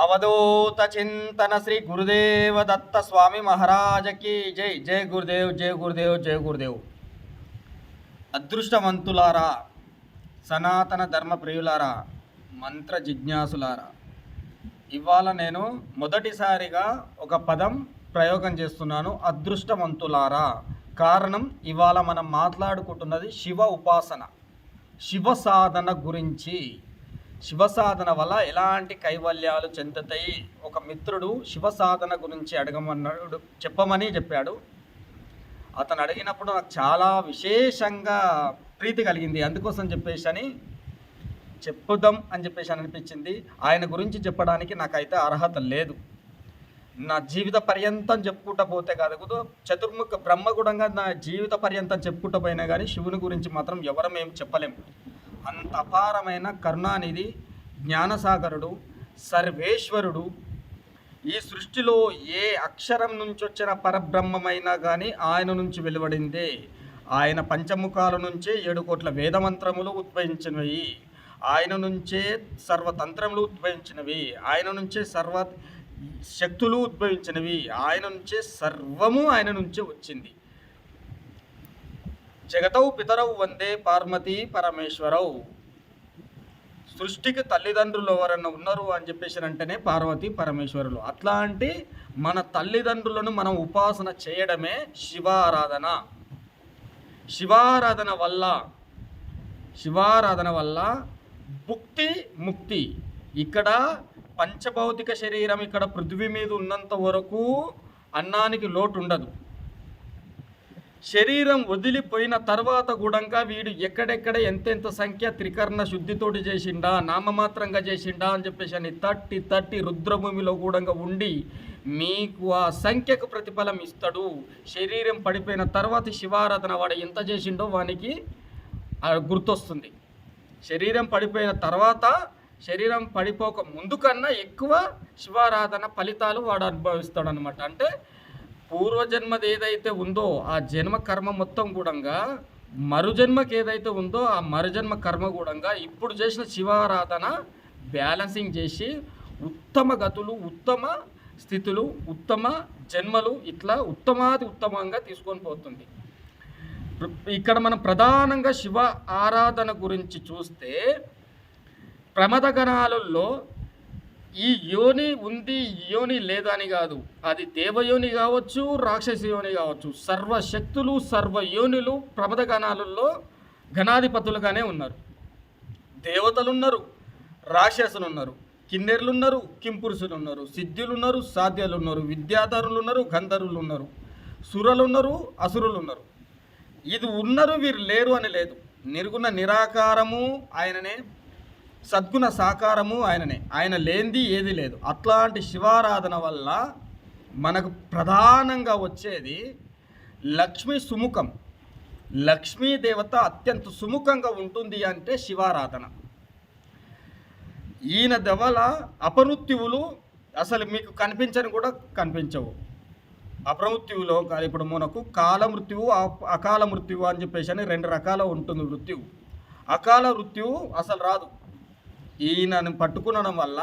అవధూత చింతన శ్రీ గురుదేవ దత్త స్వామి మహారాజకి జై. జై గురుదేవ్ జై గురుదేవ్ జై గురుదేవ్. అదృష్టవంతులారా సనాతన ధర్మ ప్రియులారా మంత్ర జిజ్ఞాసులారా ఇవాళ నేను మొదటిసారిగా ఒక పదం ప్రయోగం చేస్తున్నాను. అదృష్టవంతులారా కారణం ఇవాళ మనం మాట్లాడుకుంటున్నది శివ ఉపాసన శివ సాధన గురించి. శివ సాధన వల్ల ఎలాంటి కైవల్యాలు చెందుతాయి? ఒక మిత్రుడు శివ సాధన గురించి అడగమన్నాడు చెప్పమని చెప్పాడు. అతను అడిగినప్పుడు నాకు చాలా విశేషంగా ప్రీతి కలిగింది. అందుకోసం చెప్పేసి అని చెప్పుదాం అని చెప్పేసి అని అనిపించింది. ఆయన గురించి చెప్పడానికి నాకైతే అర్హత లేదు. నా జీవిత పర్యంతం చెప్పుకుంటా పోతే కాదు కుదో చతుర్ముఖ బ్రహ్మగుడంగా నా జీవిత పర్యంతం చెప్పుకుంటా పోయినా కానీ శివుని గురించి మాత్రం ఎవరం ఏం చెప్పలేము అంత అపారమైన కరుణానిధి జ్ఞానసాగరుడు సర్వేశ్వరుడు. ఈ సృష్టిలో ఏ అక్షరం నుంచి వచ్చిన పరబ్రహ్మమైనా కానీ ఆయన నుంచి వెలువడిందే. ఆయన పంచముఖాల నుంచే ఏడు కోట్ల వేదమంత్రములు ఉద్భవించినవి. ఆయన నుంచే సర్వతంత్రములు ఉద్భవించినవి. ఆయన నుంచే సర్వ శక్తులు ఉద్భవించినవి. ఆయన నుంచే సర్వము ఆయన నుంచే వచ్చింది. జగతౌ పితరౌ వందే పార్వతీ పరమేశ్వరౌ. సృష్టికి తల్లిదండ్రులు ఎవరన్నా ఉన్నారు అని చెప్పేసి అంటేనే పార్వతి పరమేశ్వరులు. అట్లాంటి మన తల్లిదండ్రులను మనం ఉపాసన చేయడమే శివారాధన. శివారాధన వల్ల శివారాధన వల్ల భుక్తి ముక్తి. ఇక్కడ పంచభౌతిక శరీరం ఇక్కడ పృథ్వీ మీద ఉన్నంత వరకు అన్నానికి లోటు ఉండదు. శరీరం వదిలిపోయిన తర్వాత కూడా వీడు ఎక్కడెక్కడ ఎంతెంత సంఖ్య త్రికరణ శుద్ధితోటి చేసిండా నామమాత్రంగా చేసిండా అని చెప్పేసి అని తట్టి తట్టి రుద్రభూమిలో కూడా ఉండి మీకు ఆ సంఖ్యకు ప్రతిఫలం ఇస్తాడు. శరీరం పడిపోయిన తర్వాత శివారాధన వాడు ఎంత చేసిండో వానికి గుర్తొస్తుంది. శరీరం పడిపోయిన తర్వాత శరీరం పడిపోక ముందు కన్నా ఎక్కువ శివారాధన ఫలితాలు వాడు అనుభవిస్తాడు అనమాట అంటే పూర్వజన్మది ఏదైతే ఉందో ఆ జన్మ కర్మ మొత్తం కూడంగా మరుజన్మకి ఏదైతే ఉందో ఆ మరుజన్మ కర్మ కూడంగా ఇప్పుడు చేసిన శివారాధన బ్యాలెన్సింగ్ చేసి ఉత్తమ గతులు ఉత్తమ స్థితులు ఉత్తమ జన్మలు ఇట్లా ఉత్తమాది ఉత్తమంగా తీసుకొని పోతుంది. ఇక్కడ మనం ప్రధానంగా శివ ఆరాధన గురించి చూస్తే ప్రమదగణాలలో ఈ యోని ఉంది యోని లేదని కాదు. అది దేవయోని కావచ్చు రాక్షస యోని కావచ్చు. సర్వశక్తులు సర్వయోనులు ప్రమద గణాలలో గణాధిపతులుగానే ఉన్నారు. దేవతలున్నారు రాక్షసులున్నారు రాక్షసులు ఉన్నారు కిన్నెర్లు ఉన్నారు కింపురుషులు ఉన్నారు సిద్ధులు ఉన్నారు సాధ్యాలు ఉన్నారు విద్యాధరులు ఉన్నారు గంధర్వులు ఉన్నారు సురలు ఉన్నారు అసురులు ఉన్నారు ఇది ఉన్నారు వీరు లేరు అని లేదు. నిర్గుణ నిరాకారము ఆయననే సద్గుణ సాకారము ఆయననే. ఆయన లేనిది ఏది లేదు. అట్లాంటి శివారాధన వల్ల మనకు ప్రధానంగా వచ్చేది లక్ష్మీ సుముఖం. లక్ష్మీ దేవత అత్యంత సుముఖంగా ఉంటుంది అంటే శివారాధన. ఈయన దవల అపమృత్యువులు అసలు మీకు కనిపించని కూడా కనిపించవు. అపమృత్యువులో కాదు ఇప్పుడు మనకు కాల మృత్యువు అకాల మృత్యువు అని చెప్పేసి అని రెండు రకాల ఉంటుంది మృత్యువు. అకాల మృత్యువు అసలు రాదు. ఈయనను పట్టుకునడం వల్ల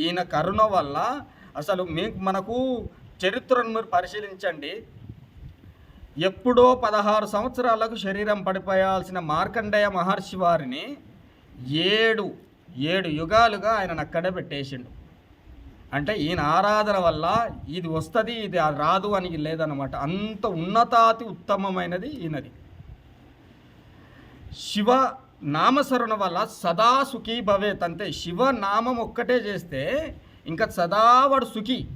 ఈయన కరుణ వల్ల అసలు మీకు మనకు చరిత్రను మీరు పరిశీలించండి. ఎప్పుడో పదహారు సంవత్సరాలకు శరీరం పడిపోయాల్సిన మార్కండేయ మహర్షి వారిని ఏడు ఏడు యుగాలుగా ఆయన అక్కడే పెట్టేసిండు. అంటే ఈయన ఆరాధన వల్ల ఇది వస్తుంది ఇది రాదు అని లేదనమాట అంత ఉన్నతాతి ఉత్తమమైనది ఈయనది. శివ నామస్మరణ వల్ల సదా సుఖీ భవేత్ అంతే. శివ నామం ఒక్కటే చేస్తే ఇంకా సదా వాడు సుఖీ.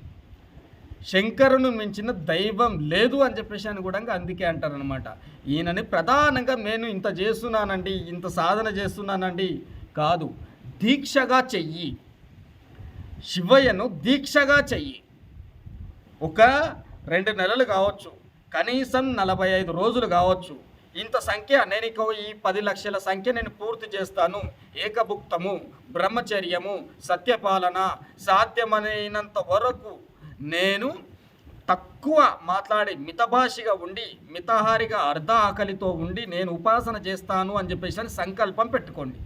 శంకరును మించిన దైవం లేదు అని చెప్పేసి అని కూడా అందుకే అంటారనమాట ఈయనని ప్రధానంగా నేను ఇంత చేస్తున్నానండి ఇంత సాధన చేస్తున్నానండి కాదు. దీక్షగా చెయ్యి. శివయ్యను దీక్షగా చెయ్యి. ఒక రెండు నెలలు కావచ్చు కనీసం నలభై ఐదు రోజులు కావచ్చు ఇంత సంఖ్య నేను ఇక ఈ పది లక్షల సంఖ్య నేను పూర్తి చేస్తాను. ఏకభుక్తము బ్రహ్మచర్యము సత్యపాలన సాధ్యమైనంత వరకు నేను తక్కువ మాట్లాడి మితభాషిగా ఉండి మితహారిగా అర్ధ ఆకలితో ఉండి నేను ఉపాసన చేస్తాను అని చెప్పేసి అని సంకల్పం పెట్టుకోండి.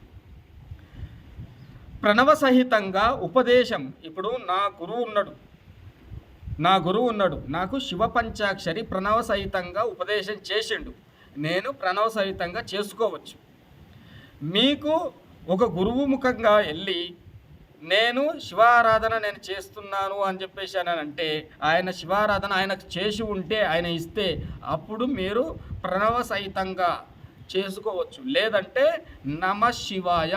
ప్రణవ సహితంగా ఉపదేశం ఇప్పుడు నా గురువు ఉన్నాడు. నా గురువు ఉన్నాడు. నాకు శివ పంచాక్షరి ప్రణవ సహితంగా ఉపదేశం చేసిండు. నేను ప్రణవ సహితంగా చేసుకోవచ్చు. మీకు ఒక గురువు ముఖంగా వెళ్ళి నేను శివారాధన నేను చేస్తున్నాను అని చెప్పేసి అని అంటే ఆయన శివారాధన ఆయనకు చేసి ఉంటే ఆయన ఇస్తే అప్పుడు మీరు ప్రణవ సహితంగా చేసుకోవచ్చు. లేదంటే నమ శివాయ.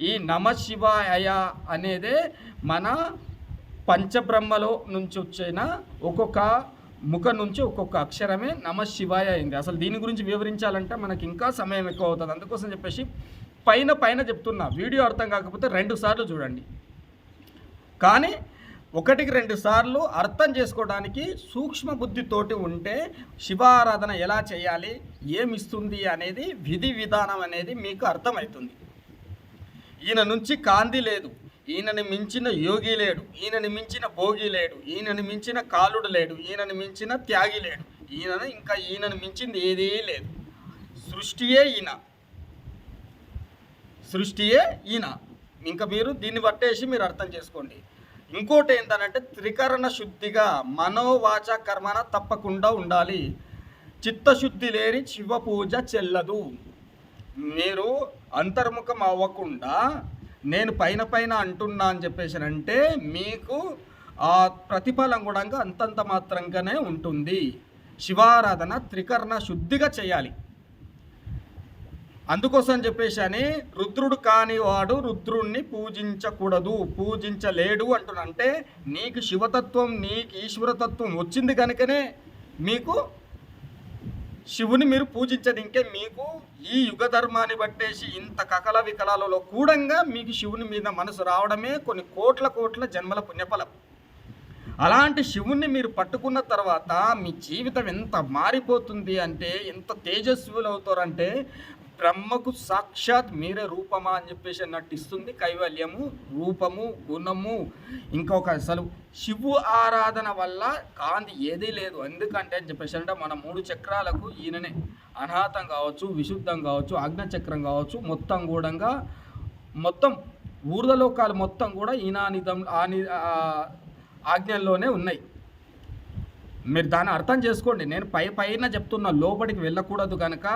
ఈ నమ శివాయ అనేదే మన పంచబ్రహ్మలో నుంచి వచ్చిన ఒక్కొక్క ముఖం నుంచి ఒక్కొక్క అక్షరమే నమ శివాయ అయింది. అసలు దీని గురించి వివరించాలంటే మనకి ఇంకా సమయం ఎక్కువ అవుతుంది అందుకోసం చెప్పేసి పైన పైన చెప్తున్నా. వీడియో అర్థం కాకపోతే రెండు సార్లు చూడండి. కానీ ఒకటికి రెండు సార్లు అర్థం చేసుకోవడానికి సూక్ష్మ బుద్ధితోటి ఉంటే శివారాధన ఎలా చేయాలి ఏమిస్తుంది అనేది విధి విధానం అనేది మీకు అర్థమవుతుంది. ఈయన నుంచి కాంతి లేదు. ఈయనని మించిన యోగి లేడు ఈయనని మించిన భోగి లేడు ఈయనని మించిన కాలుడు లేడు ఈయనని మించిన త్యాగి లేడు. ఈయన ఇంకా ఈయనని మించింది ఏదీ లేదు. సృష్టియే ఈయన. సృష్టియే ఈయన. ఇంకా మీరు దీన్ని పట్టేసి మీరు అర్థం చేసుకోండి. ఇంకోటి ఏంటంటే త్రికరణ శుద్ధిగా మనోవాచ కర్మన తప్పకుండా ఉండాలి. చిత్తశుద్ధి లేని శివ పూజ చెల్లదు. మీరు అంతర్ముఖం అవ్వకుండా నేను పైన పైన అంటున్నా అని చెప్పేసి అంటే మీకు ఆ ప్రతిఫలం కూడా అంతంత మాత్రంగానే ఉంటుంది. శివారాధన త్రికరణ శుద్ధిగా చేయాలి. అందుకోసం చెప్పేసి అని రుద్రుడు కాని వాడు రుద్రుణ్ణి పూజించకూడదు పూజించలేడు అంటున్నా. అంటే నీకు శివతత్వం నీకు ఈశ్వరతత్వం వచ్చింది కనుకనే మీకు శివుని మీరు పూజించదు ఇంకే మీకు ఈ యుగ ధర్మాన్ని బట్టేసి ఇంత కకల వికలాలలో కూడంగా మీకు శివుని మీద మనసు రావడమే కొన్ని కోట్ల కోట్ల జన్మల పుణ్యఫలం. అలాంటి శివుణ్ణి మీరు పట్టుకున్న తర్వాత మీ జీవితం ఎంత మారిపోతుంది అంటే ఎంత తేజస్వులు అవుతారంటే బ్రహ్మకు సాక్షాత్ మీరే రూపమా అని చెప్పేసి నటిస్తుంది కైవల్యము రూపము గుణము. ఇంకొక అసలు శివు ఆరాధన వల్ల కాంతి ఏదీ లేదు. ఎందుకంటే అని చెప్పేసి అంటే మన మూడు చక్రాలకు ఈయననే. అనాథం కావచ్చు విశుద్ధం కావచ్చు ఆజ్ఞచక్రం కావచ్చు మొత్తం కూడా మొత్తం ఊర్ధలోకాలు మొత్తం కూడా ఈనానిధం ఆని ఆజ్ఞల్లోనే ఉన్నాయి. మీరు దాన్ని అర్థం చేసుకోండి. నేను పై పైన చెప్తున్న లోపలికి వెళ్ళకూడదు కనుక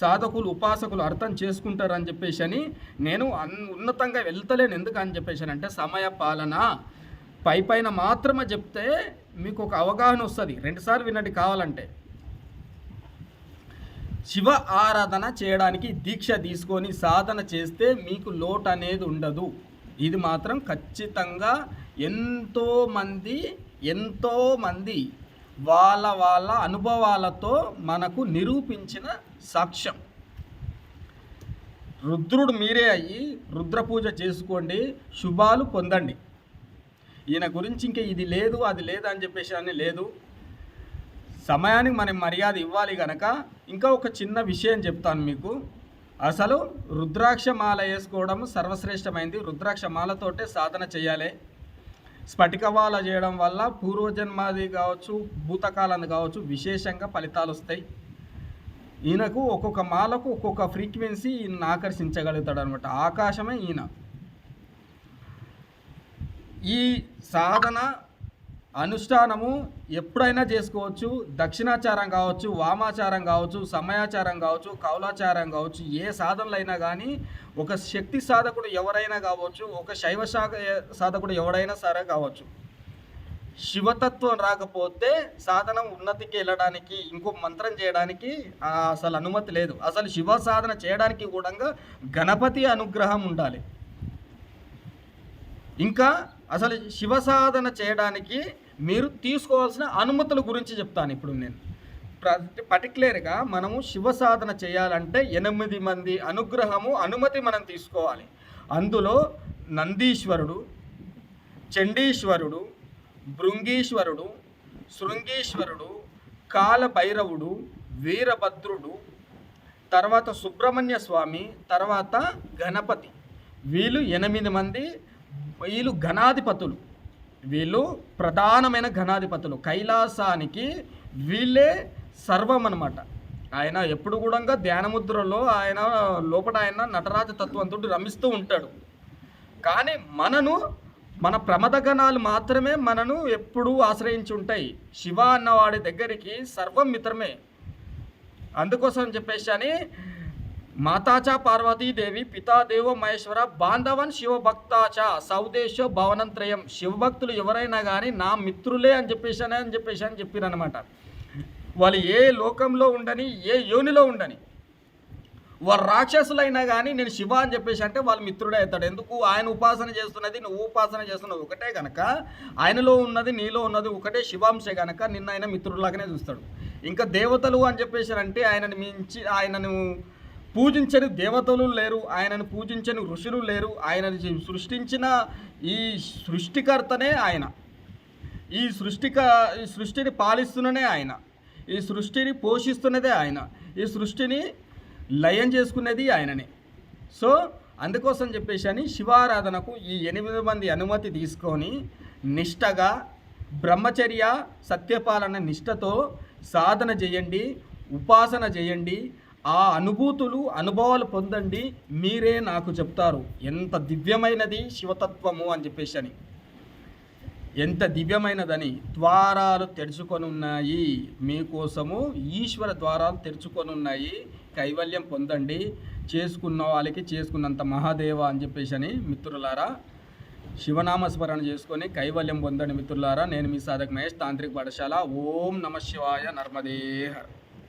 సాధకులు ఉపాసకులు అర్థం చేసుకుంటారు అని చెప్పేసి అని నేను ఉన్నతంగా వెళ్తలేను. ఎందుకు అని చెప్పేసి అంటే సమయ పాలన. పై పైన మాత్రమే చెప్తే మీకు ఒక అవగాహన వస్తుంది. రెండుసార్లు విన్నట్టు కావాలంటే. శివ ఆరాధన చేయడానికి దీక్ష తీసుకొని సాధన చేస్తే మీకు లోటు అనేది ఉండదు. ఇది మాత్రం ఖచ్చితంగా ఎంతోమంది ఎంతోమంది వాళ్ళ వాళ్ళ అనుభవాలతో మనకు నిరూపించిన సాక్ష్యం. రుద్రుడు మీరే అయ్యి రుద్ర పూజ చేసుకోండి శుభాలు పొందండి. ఈయన గురించి ఇంకా ఇది లేదు అది లేదు అని చెప్పేసి అని లేదు. సమయానికి మనం మర్యాద ఇవ్వాలి కనుక ఇంకా ఒక చిన్న విషయం చెప్తాను మీకు. అసలు రుద్రాక్ష మాల వేసుకోవడం సర్వశ్రేష్టమైంది. రుద్రాక్ష మాలతోటే సాధన చేయాలి. స్ఫటికవాల చేయడం వల్ల పూర్వజన్మాది కావచ్చు భూతకాలంది కావచ్చు విశేషంగా ఫలితాలు వస్తాయి. ఈయనకు ఒక్కొక్క మాలకు ఒక్కొక్క ఫ్రీక్వెన్సీ ఈయన ఆకర్షించగలుగుతాడు అనమాట ఆకాశమే ఈయన. ఈ సాధన అనుష్ఠానము ఎప్పుడైనా చేసుకోవచ్చు. దక్షిణాచారం కావచ్చు వామాచారం కావచ్చు సమయాచారం కావచ్చు కౌలాచారం కావచ్చు ఏ సాధనలు అయినా కానీ ఒక శక్తి సాధకుడు ఎవరైనా కావచ్చు ఒక శైవ సాధకుడు ఎవడైనా సరే కావచ్చు. శివతత్వం రాకపోతే సాధనం ఉన్నతికి వెళ్ళడానికి ఇంకో మంత్రం చేయడానికి అసలు అనుమతి లేదు. అసలు శివ సాధన చేయడానికి కూడా గణపతి అనుగ్రహం ఉండాలి. ఇంకా అసలు శివ సాధన చేయడానికి మీరు తీసుకోవాల్సిన అనుమతుల గురించి చెప్తాను ఇప్పుడు నేను. పర్టికులర్గా మనము శివ సాధన చేయాలంటే ఎనిమిది మంది అనుగ్రహము అనుమతి మనం తీసుకోవాలి. అందులో నందీశ్వరుడు చండీశ్వరుడు భృంగీశ్వరుడు శృంగీశ్వరుడు కాలభైరవుడు వీరభద్రుడు తర్వాత సుబ్రహ్మణ్య స్వామి తర్వాత గణపతి. వీళ్ళు ఎనిమిది మంది వీళ్ళు గణాధిపతులు వీళ్ళు ప్రధానమైన ఘనాధిపతులు. కైలాసానికి వీళ్ళే సర్వం అనమాట ఆయన ఎప్పుడు కూడా ధ్యానముద్రలో ఆయన లోపల ఆయన నటరాజ తత్వంతో రమిస్తూ ఉంటాడు. కానీ మనను మన ప్రమదగణాలు మాత్రమే మనను ఎప్పుడూ ఆశ్రయించి ఉంటాయి. శివ అన్నవాడి దగ్గరికి సర్వం మిత్రమే. అందుకోసం చెప్పేసి అని మాతాచ పార్వతీదేవి పితాదేవ మహేశ్వర బాంధవన్ శివభక్తాచ సౌదేశ భవనంత్రయం. శివభక్తులు ఎవరైనా కానీ నా మిత్రులే అని చెప్పేసి అని చెప్పేసి అని చెప్పిరనమాట వాళ్ళు ఏ లోకంలో ఉండని ఏ యోనిలో ఉండని వారు రాక్షసులైనా కానీ నేను శివ అని చెప్పేసి అంటే వాళ్ళ మిత్రుడే అవుతాడు. ఎందుకు? ఆయన ఉపాసన చేస్తున్నది నువ్వు ఉపాసన చేస్తున్నది ఒకటే కనుక ఆయనలో ఉన్నది నీలో ఉన్నది ఒకటే శివాంశే కనుక నిన్న ఆయన మిత్రుడిలాగానే చూస్తాడు. ఇంకా దేవతలు అని చెప్పేసి అంటే ఆయనను మించి ఆయనను పూజించని దేవతలు లేరు ఆయనను పూజించని ఋషులు లేరు ఆయనను సృష్టించిన ఈ సృష్టికర్తనే ఆయన. ఈ సృష్టిక ఈ సృష్టిని పాలిస్తున్ననే ఆయన. ఈ సృష్టిని పోషిస్తున్నదే ఆయన. ఈ సృష్టిని లయం చేసుకునేది ఆయననే. సో అందుకోసం చెప్పేసి అని శివారాధనకు ఈ ఎనిమిది మంది అనుమతి తీసుకొని నిష్టగా బ్రహ్మచర్య సత్యపాలన నిష్టతో సాధన చేయండి ఉపాసన చేయండి ఆ అనుభూతులు అనుభవాలు పొందండి మీరే నాకు చెప్తారు. ఎంత దివ్యమైనది శివతత్వము అని చెప్పేసి అని. ఎంత దివ్యమైనదని ద్వారాలు తెరుచుకొని ఉన్నాయి మీకోసము ఈశ్వర ద్వారాలు తెరుచుకొని ఉన్నాయి కైవల్యం పొందండి చేసుకున్న వాళ్ళకి చేసుకున్నంత మహాదేవ అని చెప్పేసి అని మిత్రులారా శివనామస్మరణ చేసుకొని కైవల్యం పొందండి మిత్రులారా. నేను మీ సాధక మహేష్ తాంత్రిక పాఠశాల. ఓం నమ శివాయ నర్మదే